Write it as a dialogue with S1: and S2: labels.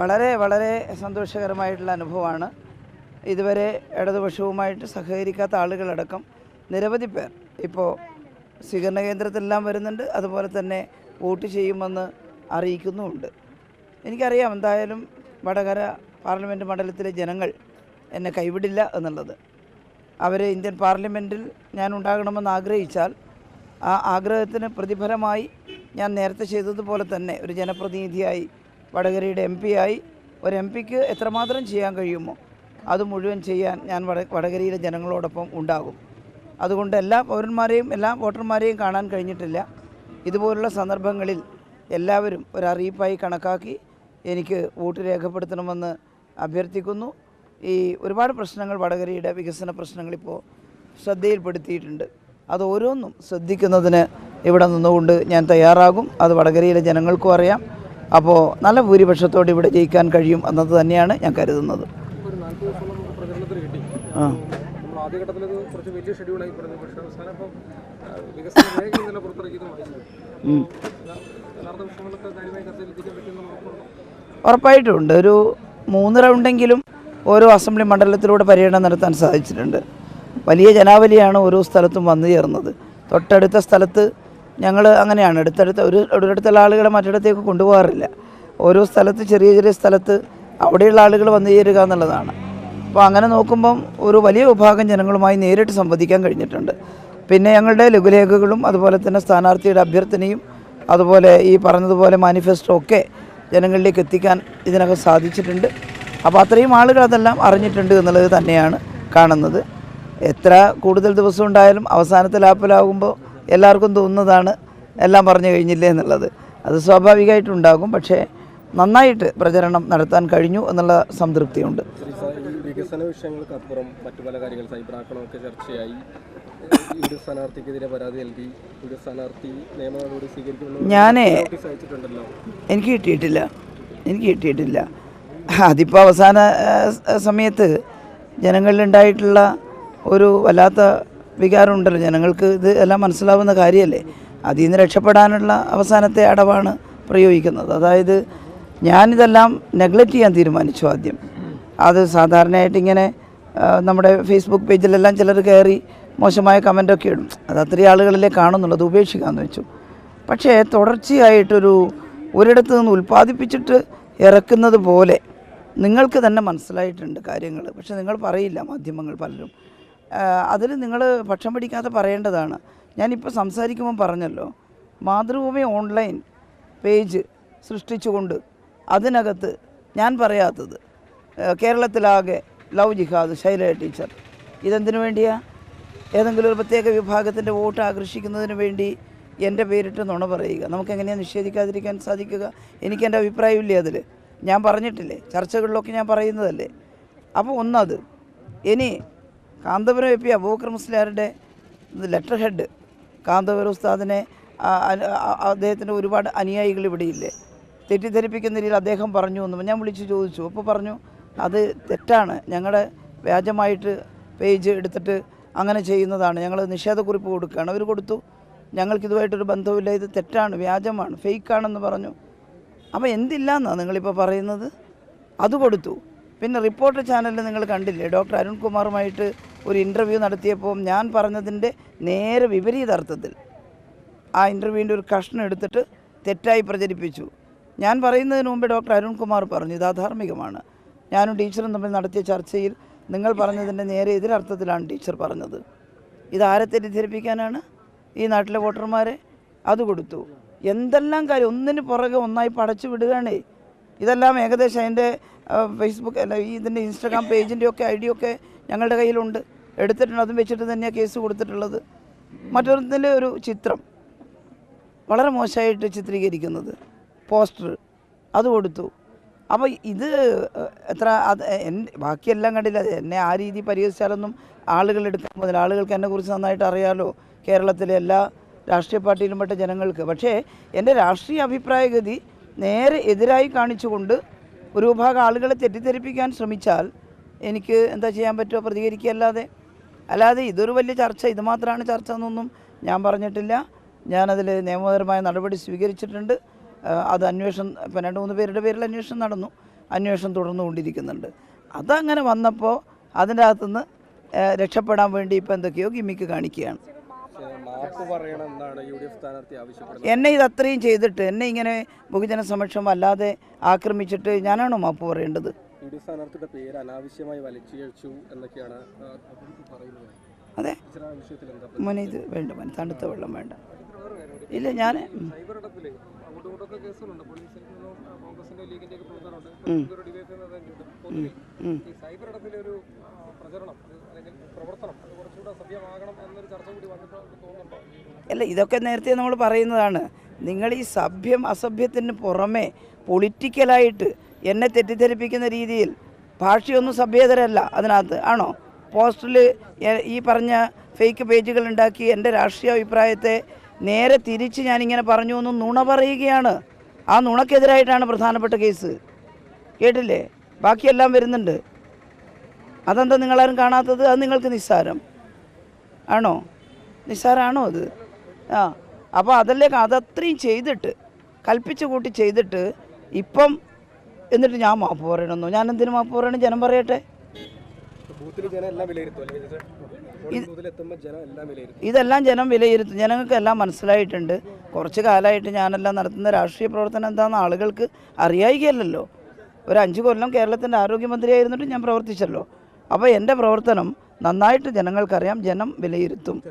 S1: വളരെ വളരെ സന്തോഷകരമായിട്ടുള്ള അനുഭവമാണ്. ഇതുവരെ ഇടതുപക്ഷവുമായിട്ട് സഹകരിക്കാത്ത ആളുകളടക്കം നിരവധി പേർ ഇപ്പോൾ സ്വീകരണ കേന്ദ്രത്തിലെല്ലാം വരുന്നുണ്ട്. അതുപോലെ തന്നെ വോട്ട് ചെയ്യുമെന്ന് അറിയിക്കുന്നുമുണ്ട്. എനിക്കറിയാം എന്തായാലും വടകര പാർലമെന്റ് മണ്ഡലത്തിലെ ജനങ്ങൾ എന്നെ കൈവിടില്ല എന്നുള്ളത്. അവർ ഇന്ത്യൻ പാർലമെന്റിൽ ഞാൻ ഉണ്ടാകണമെന്ന് ആഗ്രഹിച്ചാൽ ആ ആഗ്രഹത്തിന് പ്രതിഫലമായി ഞാൻ നേരത്തെ ചെയ്തതുപോലെ തന്നെ ഒരു ജനപ്രതിനിധിയായി വടകരയുടെ എം ആയി. ഒരു എം പിക്ക് എത്രമാത്രം ചെയ്യാൻ കഴിയുമോ അത് മുഴുവൻ ചെയ്യാൻ ഞാൻ വട വടകരയിലെ ജനങ്ങളോടൊപ്പം ഉണ്ടാകും. അതുകൊണ്ട് എല്ലാ പൗരന്മാരെയും എല്ലാ വോട്ടർമാരെയും കാണാൻ കഴിഞ്ഞിട്ടില്ല. ഇതുപോലുള്ള സന്ദർഭങ്ങളിൽ എല്ലാവരും ഒരു അറിയിപ്പായി കണക്കാക്കി എനിക്ക് വോട്ട് രേഖപ്പെടുത്തണമെന്ന് അഭ്യർത്ഥിക്കുന്നു. ഈ ഒരുപാട് പ്രശ്നങ്ങൾ വടകരയുടെ വികസന പ്രശ്നങ്ങൾ ഇപ്പോൾ ശ്രദ്ധയിൽപ്പെടുത്തിയിട്ടുണ്ട്. അത് ഓരോന്നും ശ്രദ്ധിക്കുന്നതിന് ഇവിടെ നിന്നുകൊണ്ട് ഞാൻ തയ്യാറാകും. അത് വടകരയിലെ ജനങ്ങൾക്കും അറിയാം. അപ്പോൾ നല്ല ഭൂരിപക്ഷത്തോടെ ഇവിടെ ജയിക്കാൻ കഴിയും എന്നത് തന്നെയാണ് ഞാൻ കരുതുന്നത്.
S2: ഒരു നാൽപ്പത് ദിവസം നമുക്ക് പ്രചരണത്തിന് കിട്ടി.
S1: ആ.
S2: നമ്മൾ ആദ്യഘട്ടത്തിൽ ഇത് കുറച്ച് വലിയ ഷെഡ്യൂളായി പറഞ്ഞു പക്ഷേ അവസാനം ഇപ്പം ആ, വികസന രേഖ ഇന്നലെ പുറത്തിറക്കിയത് വായിച്ചത്
S1: ഉം.
S2: യഥാർത്ഥ വിഷയങ്ങളൊക്കെ കാര്യമായി ചർച്ചയിലെത്തിക്കാൻ പറ്റുമെന്ന് ഉറപ്പുണ്ടോ?
S1: ഉറപ്പായിട്ടുമുണ്ട്. ഒരു മൂന്ന് റൗണ്ടെങ്കിലും ഓരോ അസംബ്ലി മണ്ഡലത്തിലൂടെ പര്യടനം നടത്താൻ സാധിച്ചിട്ടുണ്ട്. വലിയ ജനാവലിയാണ് ഓരോ സ്ഥലത്തും വന്നു ചേർന്നത്. തൊട്ടടുത്ത സ്ഥലത്ത് ഞങ്ങൾ അങ്ങനെയാണ്. അടുത്തടുത്ത ഒരു ഒരിടത്തുള്ള ആളുകളെ മറ്റിടത്തേക്ക് കൊണ്ടുപോകാറില്ല. ഓരോ സ്ഥലത്ത് ചെറിയ ചെറിയ സ്ഥലത്ത് അവിടെയുള്ള ആളുകൾ വന്നു ചേരുക എന്നുള്ളതാണ്. അപ്പോൾ അങ്ങനെ നോക്കുമ്പം ഒരു വലിയ വിഭാഗം ജനങ്ങളുമായി നേരിട്ട് സംവദിക്കാൻ കഴിഞ്ഞിട്ടുണ്ട്. പിന്നെ ഞങ്ങളുടെ ലഘുലേഖകളും അതുപോലെ തന്നെ സ്ഥാനാർത്ഥിയുടെ അഭ്യർത്ഥനയും അതുപോലെ ഈ പറഞ്ഞതുപോലെ മാനിഫെസ്റ്റോ ഒക്കെ ജനങ്ങളിലേക്ക് എത്തിക്കാൻ ഇതിനകം സാധിച്ചിട്ടുണ്ട്. അപ്പോൾ അത്രയും ആളുകൾ അതെല്ലാം അറിഞ്ഞിട്ടുണ്ട് എന്നുള്ളത് തന്നെയാണ് കാണുന്നത്. എത്ര കൂടുതൽ ദിവസം ഉണ്ടായാലും അവസാനത്തെ ലാപ്പിലാകുമ്പോൾ എല്ലാവർക്കും തോന്നുന്നതാണ് എല്ലാം പറഞ്ഞു കഴിഞ്ഞില്ലേ എന്നുള്ളത്. അത് സ്വാഭാവികമായിട്ടുണ്ടാകും. പക്ഷേ നന്നായിട്ട് പ്രചരണം നടത്താൻ കഴിഞ്ഞു എന്നുള്ള സംതൃപ്തിയുണ്ട്.
S2: വികസന വിഷയങ്ങൾക്കപ്പുറം മറ്റു പല കാര്യങ്ങൾ സൈബർ ആക്രമണമൊക്കെ ചർച്ചയായി. ഒരു സ്ഥാനാർത്ഥിക്കെതിരെ പരാതി നൽകി. ഒരു സ്ഥാനാർത്ഥി നിയമ നടപടി സ്വീകരിക്കുമെന്ന്
S1: ഞാനേ എനിക്ക് കിട്ടിയിട്ടില്ല. എനിക്ക് കിട്ടിയിട്ടില്ല. അതിപ്പോൾ അവസാന സമയത്ത് ജനങ്ങളിലുണ്ടായിട്ടുള്ള ഒരു വല്ലാത്ത വികാരമുണ്ടല്ലോ ജനങ്ങൾക്ക് ഇത് എല്ലാം മനസ്സിലാവുന്ന കാര്യമല്ലേ? അതിൽ നിന്ന് രക്ഷപ്പെടാനുള്ള അവസാനത്തെ അടവാണ് പ്രയോഗിക്കുന്നത്. അതായത് ഞാനിതെല്ലാം നെഗ്ലക്റ്റ് ചെയ്യാൻ തീരുമാനിച്ചു ആദ്യം. അത് സാധാരണയായിട്ട് ഇങ്ങനെ നമ്മുടെ ഫേസ്ബുക്ക് പേജിലെല്ലാം ചിലർ കയറി മോശമായ കമന്റൊക്കെ ഇടും. അത് അത്രയും ആളുകളിലേ കാണുന്നുള്ളൂ ഉപേക്ഷിക്കാമെന്ന് വെച്ചു. പക്ഷേ തുടർച്ചയായിട്ടൊരു ഒരിടത്ത് നിന്ന് ഉൽപ്പാദിപ്പിച്ചിട്ട് ഇറക്കുന്നത് പോലെ നിങ്ങൾക്ക് തന്നെ മനസ്സിലായിട്ടുണ്ട് കാര്യങ്ങൾ. പക്ഷെ നിങ്ങൾ പറയില്ല മാധ്യമങ്ങൾ പലരും. അതിൽ നിങ്ങൾ പക്ഷം പിടിക്കാതെ പറയേണ്ടതാണ്. ഞാനിപ്പോൾ സംസാരിക്കുമ്പോൾ പറഞ്ഞല്ലോ മാതൃഭൂമി ഓൺലൈൻ പേജ് സൃഷ്ടിച്ചുകൊണ്ട് അതിനകത്ത് ഞാൻ പറയാത്തത് കേരളത്തിലാകെ ലവ് ജിഹാദ് ശൈല ടീച്ചർ. ഇതെന്തിനു വേണ്ടിയാ? ഏതെങ്കിലും ഒരു പ്രത്യേക വിഭാഗത്തിന്റെ വോട്ട് ആകർഷിക്കുന്നതിന് വേണ്ടി എന്റെ പേരിട്ട് നുണ പറയുക. നമുക്ക് എങ്ങനെയാണ് നിഷേധിക്കാതിരിക്കാൻ സാധിക്കുക? എനിക്ക് എന്റെ അഭിപ്രായമില്ലേ അതിൽ? ഞാൻ പറഞ്ഞിട്ടില്ലേ? ചർച്ചകളിലൊക്കെ ഞാൻ പറയുന്നതല്ലേ? അപ്പോൾ ഒന്നത് ഇനി കാന്തപുരം എ പി അബൂക്കർ മുസ്ലിയാരുടെ ലെറ്റർ ഹെഡ് കാന്തപുരം ഉസ്താദിനെ അദ്ദേഹത്തിന്റെ ഒരുപാട് അനുയായികൾ ഇവിടെയില്ലേ തെറ്റിദ്ധരിപ്പിക്കുന്ന രീതിയിൽ അദ്ദേഹം പറഞ്ഞു എന്ന് ഞാൻ വിളിച്ച് ചോദിച്ചു. അപ്പോൾ പറഞ്ഞു അത് തെറ്റാണ്. ഞങ്ങളുടെ വ്യാജമായിട്ട് പേജ് എടുത്തിട്ട് അങ്ങനെ ചെയ്യുന്നതാണ്. ഞങ്ങൾ നിഷേധക്കുറിപ്പ് കൊടുക്കുകയാണ്. അവർ കൊടുത്തു. ഞങ്ങൾക്ക് ഇതുമായിട്ടൊരു ബന്ധവുമില്ല. ഇത് തെറ്റാണ്. വ്യാജമാണ്. ഫേക്കാണെന്ന് പറഞ്ഞു. അപ്പോൾ എന്തില്ലാന്നാണ് നിങ്ങളിപ്പോൾ പറയുന്നത്? അത് കൊടുത്തു. പിന്നെ റിപ്പോർട്ടർ ചാനലിൽ നിങ്ങൾ കണ്ടില്ലേ? ഡോക്ടർ അരുൺകുമാറുമായിട്ട് ഒരു ഇന്റർവ്യൂ നടത്തിയപ്പോൾ ഞാൻ പറഞ്ഞതിന്റെ നേരെ വിപരീതാർത്ഥത്തിൽ ആ ഇന്റർവ്യൂവിന്റെ ഒരു കഷ്ണം എടുത്തിട്ട് തെറ്റായി പ്രചരിപ്പിച്ചു. ഞാൻ പറയുന്നതിന് മുമ്പ് ഡോക്ടർ അരുൺകുമാർ പറഞ്ഞു ഇത് അധാർമികമാണ്. ഞാനും ടീച്ചറും തമ്മിൽ നടത്തിയ ചർച്ചയിൽ നിങ്ങൾ പറഞ്ഞതിന്റെ നേരെ എതിരർത്ഥത്തിലാണ് ടീച്ചർ പറഞ്ഞത്. ഇതാരെ തെറ്റിദ്ധരിപ്പിക്കാനാണ്? ഈ നാട്ടിലെ വോട്ടർമാരെ? അത് കൊടുത്തു. എന്തെല്ലാം കാര്യം? ഒന്നിന് പുറകെ ഒന്നായി പടച്ചു വിടുകയാണേ. ഇതെല്ലാം ഏകദേശം അതിന്റെ ഫേസ്ബുക്ക് അല്ല ഇതിന്റെ ഇൻസ്റ്റാഗ്രാം പേജിന്റെയൊക്കെ ഐ ഡി ഒക്കെ ഞങ്ങളുടെ കയ്യിലുണ്ട്. എടുത്തിട്ടുണ്ട്. അതും വെച്ചിട്ട് തന്നെയാണ് കേസ് കൊടുത്തിട്ടുള്ളത്. മറ്റൊരുത്തിന്റെ ഒരു ചിത്രം. വളരെ മോശമായിട്ട് ചിത്രീകരിക്കുന്നത്. പോസ്റ്റർ. അത് കൊടുത്തു. അപ്പോൾ ഇത് എത്ര അത് ബാക്കിയെല്ലാം കണ്ടില്ല. എന്നെ ആ രീതി പരിഹസിച്ചാലൊന്നും ആളുകൾ എടുക്കാൻ മുതൽ ആളുകൾക്ക് എന്നെക്കുറിച്ച് നന്നായിട്ട് അറിയാലോ. കേരളത്തിലെ എല്ലാ രാഷ്ട്രീയ പാർട്ടിയിലും പെട്ട ജനങ്ങൾക്ക്. പക്ഷേ എന്റെ രാഷ്ട്രീയ അഭിപ്രായഗതി നേരെ എതിരായി കാണിച്ചുകൊണ്ട് ഒരു വിഭാഗം ആളുകളെ തെറ്റിദ്ധരിപ്പിക്കാൻ ശ്രമിച്ചാൽ എനിക്ക് എന്താ ചെയ്യാൻ പറ്റുമോ പ്രതികരിക്കുകയല്ലാതെ. അല്ലാതെ ഇതൊരു വലിയ ചർച്ച ഇത് മാത്രമാണ് ചർച്ച എന്നൊന്നും ഞാൻ പറഞ്ഞിട്ടില്ല. ഞാനതിൽ നിയമപരമായ നടപടി സ്വീകരിച്ചിട്ടുണ്ട്. അത് അന്വേഷണം ഇപ്പം രണ്ട് മൂന്ന് പേരുടെ പേരിൽ അന്വേഷണം നടന്നു. അന്വേഷണം തുടർന്നുകൊണ്ടിരിക്കുന്നുണ്ട് അതങ്ങനെ വന്നപ്പോൾ അതിന്റെ അകത്തുനിന്ന് രക്ഷപ്പെടാൻ വേണ്ടി ഇപ്പം എന്തൊക്കെയോ ഗിമ്മിക്ക് കാണിക്കുകയാണ്. എന്നെ ഇത് അത്രയും ചെയ്തിട്ട് എന്നെ ഇങ്ങനെ ബഹുജന സമക്ഷം അല്ലാതെ ആക്രമിച്ചിട്ട് ഞാനാണോ മാപ്പ് പറയേണ്ടത്?
S2: യു ഡി എഫ് സ്ഥാനാർത്ഥിയുടെ പേര് അനാവശ്യമായി വലിച്ചു എന്നൊക്കെയാണ് പറയുന്നത്.
S1: അതെ. മോനെ ഇത് വേണ്ട മോനെ തണുത്ത വെള്ളം വേണ്ട. ഇല്ല ഞാൻ അല്ല ഇതൊക്കെ നേരത്തെ നമ്മൾ പറയുന്നതാണ്. നിങ്ങൾ ഈ സഭ്യം അസഭ്യത്തിന് പുറമെ പൊളിറ്റിക്കലായിട്ട് എന്നെ തെറ്റിദ്ധരിപ്പിക്കുന്ന രീതിയിൽ. ഭാഷയൊന്നും സഭ്യേതരല്ല അതിനകത്ത്. ആണോ? പോസ്റ്ററിൽ ഈ പറഞ്ഞ ഫേക്ക് പേജുകൾ ഉണ്ടാക്കി എന്റെ രാഷ്ട്രീയ അഭിപ്രായത്തെ നേരെ തിരിച്ച് ഞാനിങ്ങനെ പറഞ്ഞു എന്ന് നുണ പറയുകയാണ്. ആ നുണക്കെതിരായിട്ടാണ് പ്രധാനപ്പെട്ട കേസ്. കേട്ടില്ലേ? ബാക്കിയെല്ലാം വരുന്നുണ്ട്. അതെന്താ നിങ്ങളാരും കാണാത്തത്? അത് നിങ്ങൾക്ക് നിസ്സാരം. ആണോ? നിസ്സാരമാണോ അത്? ആ അപ്പോൾ അതല്ലേ അതത്രയും ചെയ്തിട്ട് കൽപ്പിച്ച് കൂട്ടി ചെയ്തിട്ട് ഇപ്പം എന്നിട്ട് ഞാൻ മാപ്പ് പറയണമെന്നോ ഞാൻ എന്തിനു മാപ്പ് പറയണം? ജനം പറയട്ടെ. ഇതെല്ലാം ജനം വിലയിരുത്തും. ജനങ്ങൾക്ക് എല്ലാം മനസ്സിലായിട്ടുണ്ട്. കുറച്ച് കാലമായിട്ട് ഞാനെല്ലാം നടത്തുന്ന രാഷ്ട്രീയ പ്രവർത്തനം എന്താണെന്ന് ആളുകൾക്ക് അറിയായിക്കല്ലോ ഒരു അഞ്ച് കൊല്ലം കേരളത്തിന്റെ ആരോഗ്യമന്ത്രിയായിരുന്നിട്ട് ഞാൻ പ്രവർത്തിച്ചല്ലോ. അപ്പോൾ എന്റെ പ്രവർത്തനം നന്നായിട്ട് ജനങ്ങൾക്കറിയാം. ജനം വിലയിരുത്തും.